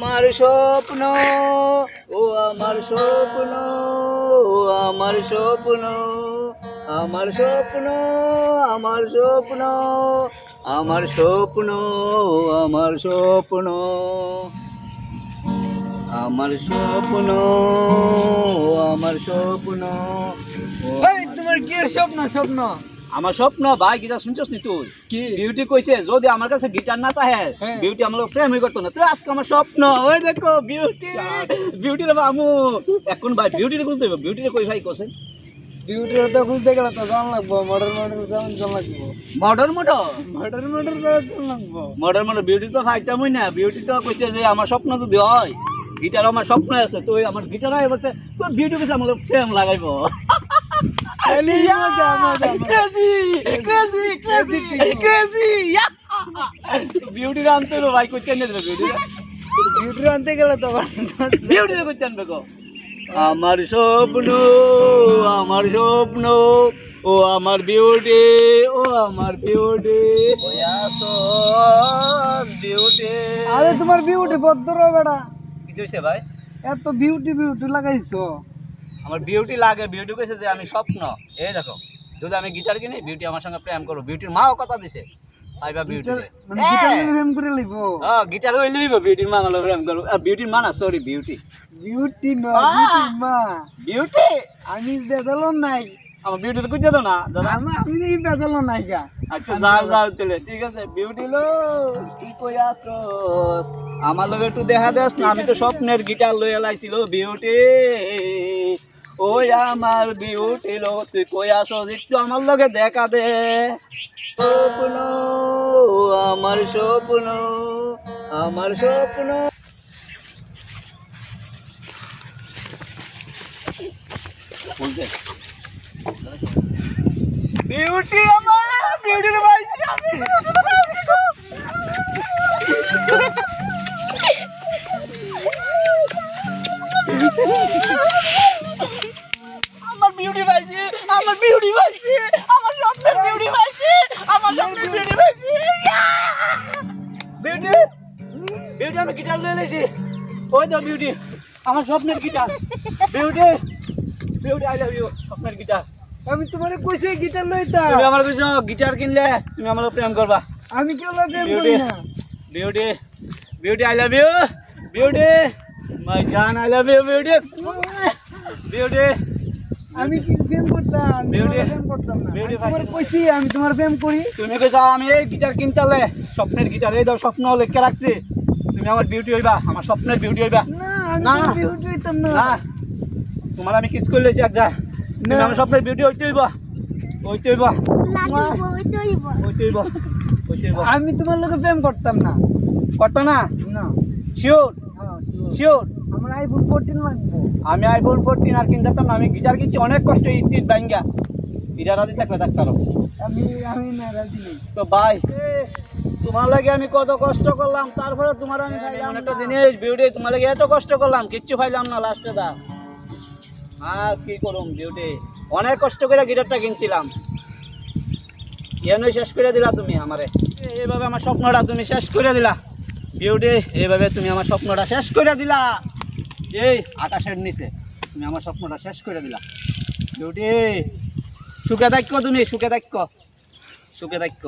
আমার স্বপ্ন, ও আমার স্বপ্ন, ও আমার স্বপ্ন আমার স্বপ্ন আমার স্বপ্ন আমার স্বপ্ন আমার স্বপ্ন আমার স্বপ্ন আমার স্বপ্ন তোমার কি স্বপ্ন স্বপ্ন? আমার স্বপ্ন ভাই গিটার শুনছস নি তুই? কি? বিউটি কইছে যদি আমার কাছে গিটার না থাকে হ্যাঁ। বিউটি আমার প্রেম হয়ে করতো না। তুই আজকে আমার স্বপ্ন ওই দেখো বিউটি বিউটি রে বামু এখন ভাই বিউটি রে বুঝতে বিউটি রে কই ভাই কোসে বিউটির তো খুঁজতে গেলে তো জান লাগবো মডার্ন মডার্ন জান জান লাগবো। মডার্ন মোটো মডার্ন মডার্ন জান লাগবো। মডার্ন মোটো বিউটি তো ফাইতামই না। বিউটি তো কইছে যে আমার স্বপ্ন যদি হয় গিটার আমার স্বপ্ন আছে তুই আমার গিটার হয় বলতে তোর বিউটি কইছে আমার প্রেম লাগাইবো। মজা মজা crazy crazy crazy crazy Beauty Ram তো ভাই কইতে নে বিউটি বিউটির আনতে গেলে তো বিউটি রে আনবে গো আমার স্বপ্ন আমার স্বপ্ন ও আমার বিউটি ও আমার বিউটি বিউটি আরে তোমার বিউটি ভদ্র বেড়া। কি ভাই? এত বিউটি বিউটি লাগাইছো। আমার বিউটি লাগে বিউটি কইছে যে আমি স্বপ্ন। এই দেখো যদি আমি গিটার কিনি বিউটি আমার সঙ্গে প্রেম করো বিউটির মাও কথা দিছে আইবা বিউটি মানে গিটার নিয়ে প্রেম করে লিখব হ্যাঁ গিটার ওই লইব বিউটির মা হলো প্রেম করো আর বিউটির মা না সরি বিউটি বিউটি না মা বিউটি আমি বেদালো নাই। আমার বিউটি দাও না দাদা? আমি আমি দেখি বেদালো নাই গা। আচ্ছা যাও যাও চলে। ঠিক আছে বিউটি লো কি কই আছস আমার লগে একটু দেখা দেস না আমি তো স্বপ্নের গিটার লই এলাইছিল বিউটি ওই আমার বিউটি লো তুই কই আসস একটু আমার লগে দেখা দে। স্বপ্ন, আমার স্বপ্ন আমার স্বপ্ন। বিউটি আমার, বিউটির বাইছি আমি। বিউটি পাইছি আমার স্বপ্নের বিউটি পাইছি আমার স্বপ্নের বিউটি পাইছি বিউটি বিউটি আমি গিটার লয়ে লেছি। ওই তো বিউটি আমার স্বপ্নের guitar Beauty Beauty I love you স্বপ্নের গিটার আমি তোমারে কইছি গিটার লইতা তুমি আমার কইছো গিটার কিনলে তুমি আমার প্রেম করবা। আমি কেউ প্রেম করি না। Beauty Beauty I love you Beauty my জান I love you Beauty Beauty আমি কি প্রেম করতাম? প্রেম করতাম না। তোমারে কইছি আমি তোমার প্রেম করি। তুমি কইছো আমি এই গিটার কিনতালে স্বপ্নের গিটার এই দাও স্বপ্ন লেখা রাখছি। তুমি আমার বিউটি হইবা আমার স্বপ্নের বিউটি হইবা। না আমি বিউটি হইতাম না। না। তোমার আমি কিস করে লেছি এক যা তুমি না। আমার স্বপ্নের বিউটি হইতে হইবা। হইতে হইবা। হইতে হইবা। হইতে হইবা আমি তোমার লগে প্রেম করতাম না। করতো না? না। শিওর হ্যাঁ. শিওর আমার আইফোন ফোরটিন লাগবো। আমি আইফোন ফোরটিন আর কিনতে পারতাম না আমি গিটার কিনছি অনেক কষ্ট ইট ব্যাঙ্গা গিটার আদি থাকলে ডাক্তার আমি আমি না রাজি নেই। তো ভাই তোমার লাগে আমি কত কষ্ট করলাম তারপরে তোমার আমি এমন একটা জিনিস বিউটি তোমার লাগে এত কষ্ট করলাম কিচ্ছু পাইলাম না লাস্টে দা। আর কি করুম বিউটি অনেক কষ্ট করে গিটারটা কিনছিলাম। এমনি শেষ করে দিলা তুমি আমারে। এইভাবে আমার স্বপ্নটা তুমি শেষ করে দিলা। বিউটি এইভাবে তুমি আমার স্বপ্নটা শেষ করে দিলা। এই আকাশের নিচে। তুমি আমার স্বপ্নটা শেষ করে দিলা। ডিউটি সুখে থাক্য তুমি, সুখে থাক্য সুখে থাক্য